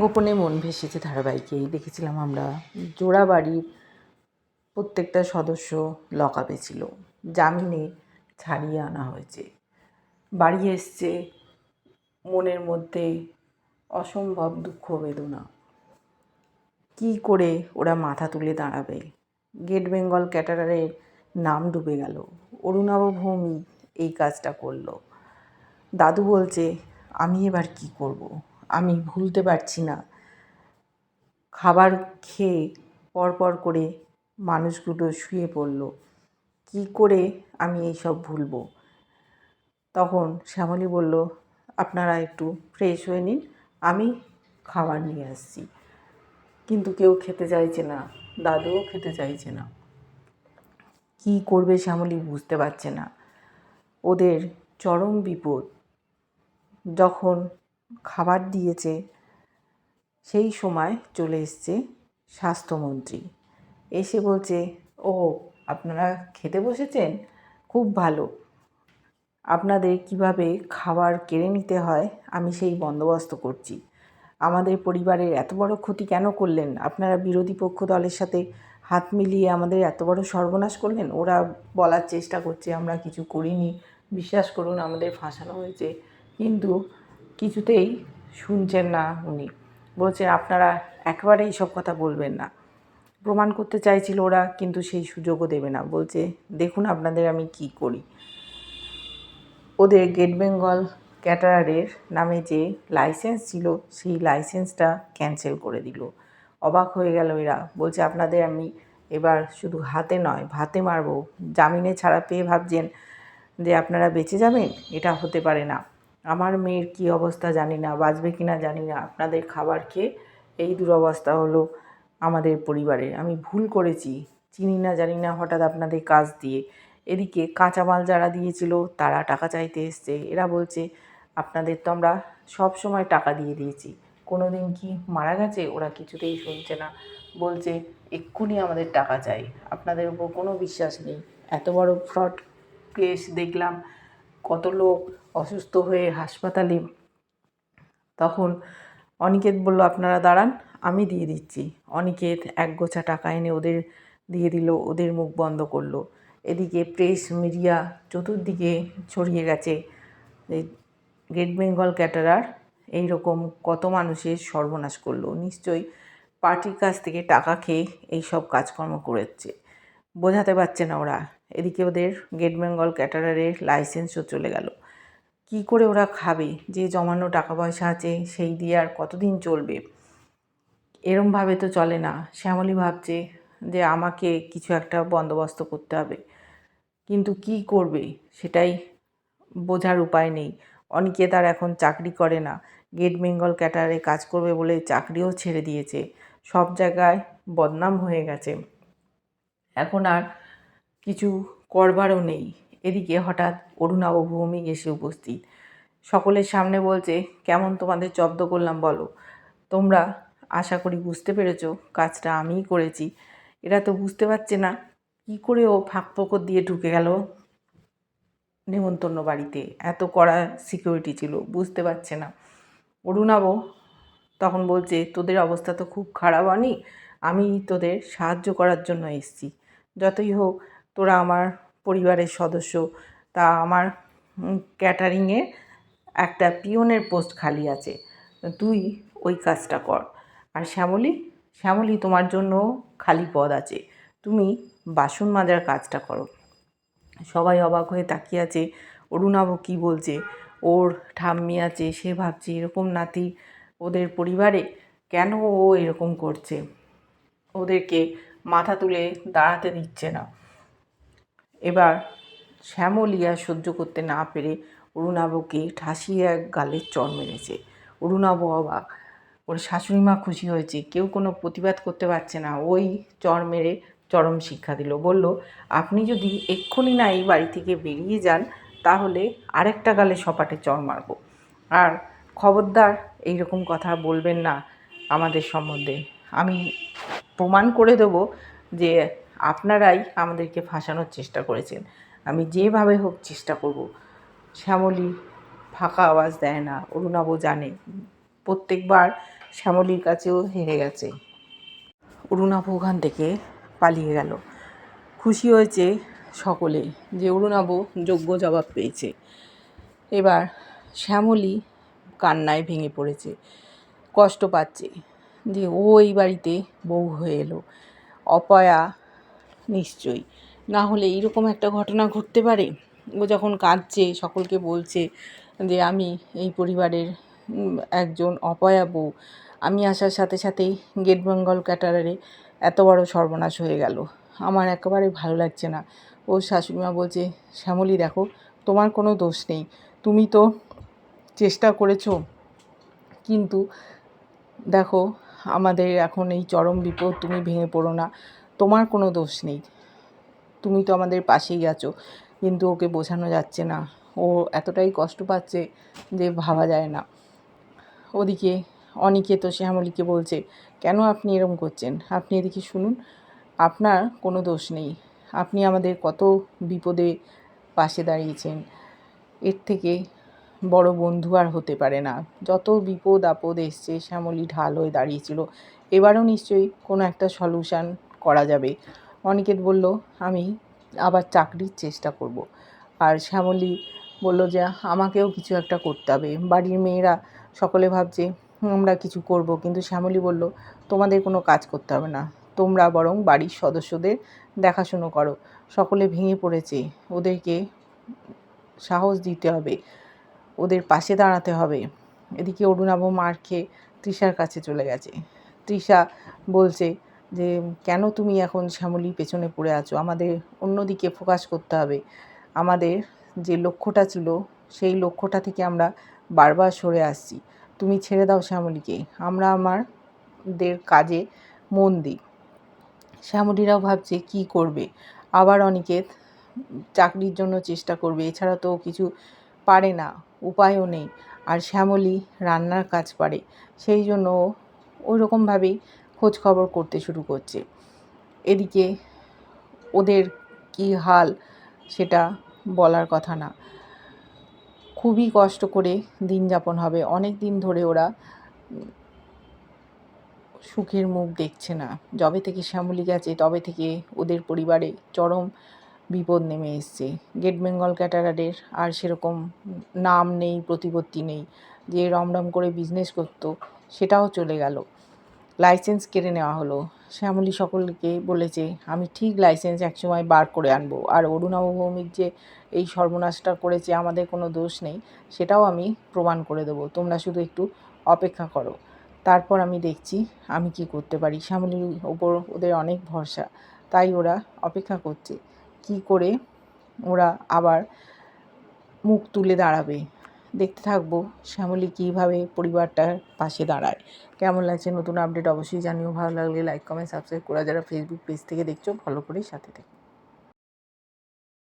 গোপনে মন ভেসেছে ধারাবাহিকেই দেখেছিলাম আমরা জোড়া বাড়ির প্রত্যেকটা সদস্য লকআপে ছিল। জামিনে ছাড়িয়ে আনা হয়েছে। বাড়ি এসছে মনের মধ্যে অসম্ভব দুঃখ, বেদনা। কী করে ওরা মাথা তুলে দাঁড়াবে? গেট বেঙ্গল ক্যাটারারের নাম ডুবে গেল। অরুণাভ ভৌমি এই কাজটা করল। দাদু বলছে, আমি এবার কি করব? আমি ভুলতে পারছি না। খাবার খেয়ে পরপর করে মানুষগুলো শুয়ে পড়ল। কি করে আমি এইসব ভুলবো? তখন শ্যামলী বলল, আপনারা একটু ফ্রেশ হয়ে নিন, আমি খাবার নিয়ে আসছি। কিন্তু কেউ খেতে চাইছে না, দাদুও খেতে চাইছে না। কী করবে শ্যামলী বুঝতে পারছে না। ওদের চরম বিপদ। যখন খাবার দিয়েছে, সেই সময় চলে এসছে স্বাস্থ্যমন্ত্রী। এসে বলছে, ও, আপনারা খেতে বসেছেন? খুব ভালো। আপনাদের কীভাবে খাবার কেড়ে নিতে হয়, আমি সেই বন্দোবস্ত করছি। আমাদের পরিবারের এত বড় ক্ষতি কেন করলেন? আপনারা বিরোধী পক্ষ দলের সাথে হাত মিলিয়ে আমাদের এত বড় সর্বনাশ করলেন? ওরা বলার চেষ্টা করছে, আমরা কিছু করিনি। বিশ্বাস করুন, আমাদের ফাঁসানো হয়েছে। কিন্তু কিছুতেই শুনছেন না উনি। বলছে আপনারা একবারে এইসব কথা বলবেন না। প্রমাণ করতে চাইছিল ওরা, কিন্তু সেই সুযোগও দেবে না। বলছে, দেখুন আপনাদের আমি কি করি। ওদের গেট বেঙ্গল ক্যাটারারের নামে যে লাইসেন্স ছিল, সেই লাইসেন্সটা ক্যান্সেল করে দিল। অবাক হয়ে গেল এরা। বলছে, আপনাদের আমি এবার শুধু হাতে নয়, ভাতে মারবো। জামিনে ছাড়া পেয়ে ভাবছেন যে আপনারা বেঁচে যাবেন? এটা হতে পারে না। আমার মেয়ের কী অবস্থা জানি না, বাঁচবে কি না জানি না। আপনাদের খাবার খেয়ে এই দুরবস্থা হলো আমাদের পরিবারের। আমি ভুল করেছি, চিনি না জানি না হঠাৎ আপনাদের কাজ দিয়ে। এদিকে কাঁচামাল যারা দিয়েছিল, তারা টাকা চাইতে এসছে। এরা বলছে, আপনাদের তো আমরা সব সময় টাকা দিয়ে দিয়েছি। কোনো দিন কি মারা গেছে? ওরা কিছুতেই শুনছে না। বলছে, এক্ষুনি আমাদের টাকা চাই। আপনাদের উপর কোনো বিশ্বাস নেই। এত বড় ফ্রড কেস দেখলাম। কত লোক অসুস্থ হয়ে হাসপাতালে। তখন অনিকেত বলল, আপনারা দাঁড়ান, আমি দিয়ে দিচ্ছি। অনিকেত এক গোছা টাকা এনে ওদের দিয়ে দিল, ওদের মুখ বন্ধ করল। এদিকে প্রেস মিডিয়া চতুর্দিকে ছড়িয়ে গেছে গ্রেট বেঙ্গল ক্যাটারার এই রকম কত মানুষের সর্বনাশ করল। নিশ্চয়ই পার্টির কাছ থেকে টাকা খেয়ে এই সব কাজকর্ম করেছে। বোঝাতে পারছে না ওরা। এদিকে ওদের গেট বেঙ্গল ক্যাটারারের লাইসেন্সও চলে গেল। কি করে ওরা খাবে? যে জমানো টাকা পয়সা আছে, সেই দিয়ে আর কতদিন চলবে? এরমভাবে তো চলে না। শ্যামলী ভাবছে যে আমাকে কিছু একটা বন্দোবস্ত করতে হবে। কিন্তু কি করবে? সেটাই বোঝার উপায় নেই। অনেকে তার এখন চাকরি করে না। গেট বেঙ্গল ক্যাটারে কাজ করবে বলে চাকরিও ছেড়ে দিয়েছে। সব জায়গায় বদনাম হয়ে গেছে। এখন আর কিছু করবারও নেই। এদিকে হঠাৎ অরুণাব ভৌমিক এসে উপস্থিত। সকলের সামনে বলছে, কেমন তোমাদের জব্দ করলাম বলো। তোমরা আশা করি বুঝতে পেরেছ, কাজটা আমিই করেছি। এরা তো বুঝতে পারছে না, কী করে ও ফাঁক ফোকর দিয়ে ঢুকে গেল নেমন্তন্ন বাড়িতে। এত কড়া সিকিউরিটি ছিল, বুঝতে পারছে না। অরুণাব তখন বলছে, তোদের অবস্থা তো খুব খারাপ আনি আমি তোদের সাহায্য করার জন্য এসছি। যতই হোক তোরা আমার পরিবারের সদস্য। তা আমার ক্যাটারিংয়ে একটা পিয়নের পোস্ট খালি আছে। তুই ওই কাজটা কর। আর শ্যামলী শ্যামলী তোমার জন্য খালি পদ আছে। তুমি বাসন মাজার কাজটা করো। সবাই অবাক হয়ে তাকিয়ে আছে। অরুণাভ কী বলছে? ওর ঠাম্মি আছে, সে ভাবছে এরকম নাতি ওদের পরিবারে? কেন ও এরকম করছে? ওদেরকে মাথা তুলে দাঁড়াতে দিচ্ছে না। এবার শ্যামলিয়া সহ্য করতে না পেরে অরুণাবকে ঠাসিয়ে এক গালের চর মেরেছে। অরুণাব অবাক। ওর শাশুড়ি মা খুশি হয়েছে। কেউ কোনো প্রতিবাদ করতে পারছে না। ওই চর মেরে চরম শিক্ষা দিল। বলল, আপনি যদি এক্ষুনি না এই বাড়ি থেকে বেরিয়ে যান, তাহলে আরেকটা গালে সপাটে চর মারব। আর খবরদার এই রকম কথা বলবেন না আমাদের সম্বন্ধে। আমি প্রমাণ করে দেব যে আপনারাই আমাদেরকে ফাঁসানোর চেষ্টা করেছেন। আমি যেভাবে হোক চেষ্টা করব। শ্যামলী ফাঁকা আওয়াজ দেয় না অরুণাবও জানে। প্রত্যেকবার শ্যামলীর কাছেও হেরে গেছে। অরুণাভ ওখান থেকে পালিয়ে গেল। খুশি হয়েছে সকলে যে অরুণাভ যোগ্য জবাব পেয়েছে। এবার শ্যামলী কান্নায় ভেঙে পড়েছে। কষ্ট পাচ্ছে যে ও এই বাড়িতে বউ হয়ে এলো। অপয়া নিশ্চয়ই। না হলে এইরকম একটা ঘটনা ঘটতে পারে? ও যখন কাঁদছে, সকলকে বলছে যে, আমি এই পরিবারের একজন অপয়া বউ। আমি আসার সাথে সাথেই গেট বেঙ্গল ক্যাটারারে এত বড় সর্বনাশ হয়ে গেল। আমার একেবারে ভালো লাগছে না। ওর শাশুড়িমা বলছে, শ্যামলী, দেখো, তোমার কোনো দোষ নেই। তুমি তো চেষ্টা করেছ, কিন্তু দেখো, আমাদের এখন এই চরম বিপদ, তুমি ভেঙে পড়ো না। তোমার কোনো দোষ নেই। তুমি তো আমাদের পাশেই আছো, কিন্তু ওকে বোঝানো যাচ্ছে না। ও এতটাই কষ্ট পাচ্ছে যে ভাবা যায় না। ওদিকে অনিকে তো শ্যামলীকে বলছে, কেন আপনি এরম করছেন? আপনি এদিকে শুনুন, আপনার কোনো দোষ নেই। আপনি আমাদের কত বিপদে পাশে দাঁড়িয়েছেন। এর থেকে বড় বন্ধু আর হতে পারে না। যত বিপদ আপদ এসছে, শ্যামলী ঢাল হয়ে দাঁড়িয়েছিল, এবারও নিশ্চয়ই কোনো একটা সলিউশান করা যাবে। অনিকেত বলল, আমি আবার চাকরির চেষ্টা করব। আর শ্যামলী বলল যে, আমাকেও কিছু একটা করতে হবে। বাড়ির মেয়েরা সকলে ভাবছে আমরা কিছু করব। কিন্তু শ্যামলী বলল, তোমাদের কোনো কাজ করতে হবে না। তোমরা বরং বাড়ির সদস্যদের দেখাশুনো করো। সকলে ভেঙে পড়েছে। ওদেরকে সাহস দিতে হবে। ওদের পাশে দাঁড়াতে হবে। এদিকে অরুণাভ মার খেয়ে তৃষার কাছে চলে গেছে। তৃষা বলছে যে কেন তুমি এখন শ্যামলী পেছনে পড়ে আছো? আমাদের অন্যদিকে ফোকাস করতে হবে। আমাদের যে লক্ষ্যটা ছিল, সেই লক্ষ্যটা থেকে আমরা বারবার সরে আসছি। তুমি ছেড়ে দাও শ্যামলীকে। আমরা আমাদের কাজে মন দিই। শ্যামলীরাও ভাবছে, কি করবে? আবার অনিকেত চাকরির জন্য চেষ্টা করবে। এছাড়া তো কিছু পারে না, উপায়ও নেই। আর শ্যামলী রান্নার কাজ পারে। সেই জন্য ওই রকমভাবেই খোঁজ খবর করতে শুরু করছে। এদিকে ওদের কী হাল সেটা বলার কথা না। খুবই কষ্ট করে দিন যাপন হবে। অনেক দিন ধরে ওরা সুখের মুখ দেখছে না। যবে থেকে শ্যামলী গেছে, তবে থেকে ওদের পরিবারে চরম বিপদ নেমে এসছে। গেট বেঙ্গল ক্যাটারারের আর সেরকম নাম নেই, প্রতিপত্তি নেই। যে রমরম করে বিজনেস করতো, সেটাও চলে গেল। লাইসেন্স কেড়ে নেওয়া হলো। শ্যামলী সকলকে বলেছে, আমি ঠিক লাইসেন্স একসময় বার করে আনব। আর অরুণাভ ভৌমিক যে এই সর্বনাশটা করেছে, আমাদের কোনো দোষ নেই। সেটাও আমি প্রমাণ করে দেবো। তোমরা শুধু একটু অপেক্ষা করো। তারপর আমি দেখছি আমি কি করতে পারি। শ্যামলীর ওপর ওদের অনেক ভরসা। তাই ওরা অপেক্ষা করছে। কি করে ওরা আবার মুখ তুলে দাঁড়াবে? দেখতে থাকব। শ্যামলী কীভাবে পরিবারটার পাশে দাঁড়ায়। কেমন লাগছে নতুন আপডেট অবশ্যই জানিও। ভালো লাগলে লাইক কমেন্ট সাবস্ক্রাইব করা। যারা ফেসবুক পেজ থেকে দেখছ ফলো করেই সাথে থেকো।